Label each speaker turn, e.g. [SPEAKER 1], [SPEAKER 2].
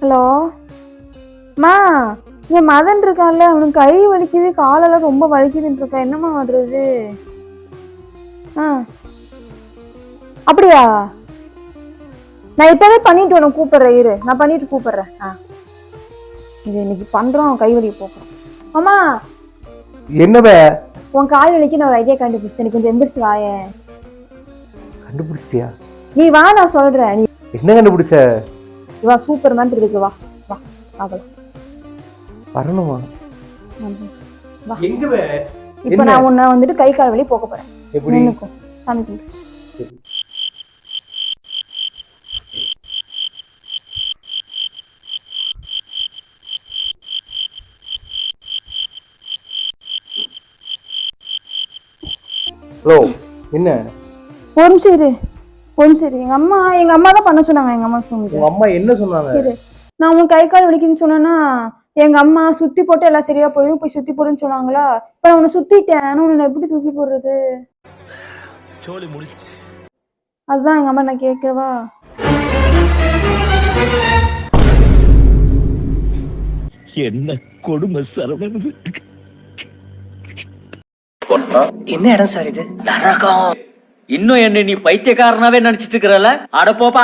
[SPEAKER 1] Hello? மா என் மதன் இருக்கான்ல அவனுக்கு கை வலிக்குது காலெல்லாம் ரொம்ப வலிக்குதுன்னு இருக்கா. என்னம்மா பண்றது ஆ. அப்படியா? நான் இப்பவே பண்ணிட்டு உனக்கு கூப்பிடுறேன் இரு. நான் பண்ணிட்டு கூப்பிடுறேன். ஆ. இது இன்னைக்கு அவன் கை வலி போக்குறோம் அம்மா!
[SPEAKER 2] என்னவே
[SPEAKER 1] உன் கால் வலிக்கு நான் ஒரு ஐடியா கண்டுபிடிச்சேன். நீ கொஞ்சம் எந்திரிச்சு வாயேன்.
[SPEAKER 2] கண்டுபிடிச்சிட்டியா?
[SPEAKER 1] நீ வா நான் சொல்றேன். நீ
[SPEAKER 2] என்ன கண்டுபிடிச்ச?
[SPEAKER 1] வா சூப்பர் மாதிரி இருக்கு வா. வா பார்க்கலாம்.
[SPEAKER 2] வரணுமா?
[SPEAKER 1] வா. இப்போ? நான் உன்னை வந்துட்டு கை கால் வலி போக்க போறேன்.
[SPEAKER 2] எப்படி?
[SPEAKER 1] நின்னுக்கும் சாமி
[SPEAKER 2] ஹலோ என்ன?
[SPEAKER 1] ஒரு நிமிஷம் இரு. நிமிஷம் இரு எங்க அம்மா எங்க அம்மா தான் பண்ண சொன்னாங்க எங்க அம்மா சொன்னது
[SPEAKER 2] உங்க அம்மா என்ன சொன்னாங்க?
[SPEAKER 1] இரு நான் உன் கை கால் வலிக்குன்னு சொன்னேன்னா எங்க அம்மா சுத்தி போட்டு எல்லாம் சரியா போயிடும் போய் சுத்தி போடுன்னு சொன்னாங்களா? இப்ப நான் உன்னை சுத்திட்டேன். ஆனா உன்னை எப்படி தூக்கி போடுறது?
[SPEAKER 3] சோலி முடிச்சு
[SPEAKER 1] அதுதான் எங்க அம்மா நான் கேட்கவா
[SPEAKER 3] என்ன கொடுமை சரவணன்?
[SPEAKER 4] என்ன இடம் சார் இது?
[SPEAKER 5] நரகம். இன்னும் என்ன நீ பைத்தியக்காரனாவே நினைச்சிட்டு இருக்கிறல? அட போப்பா.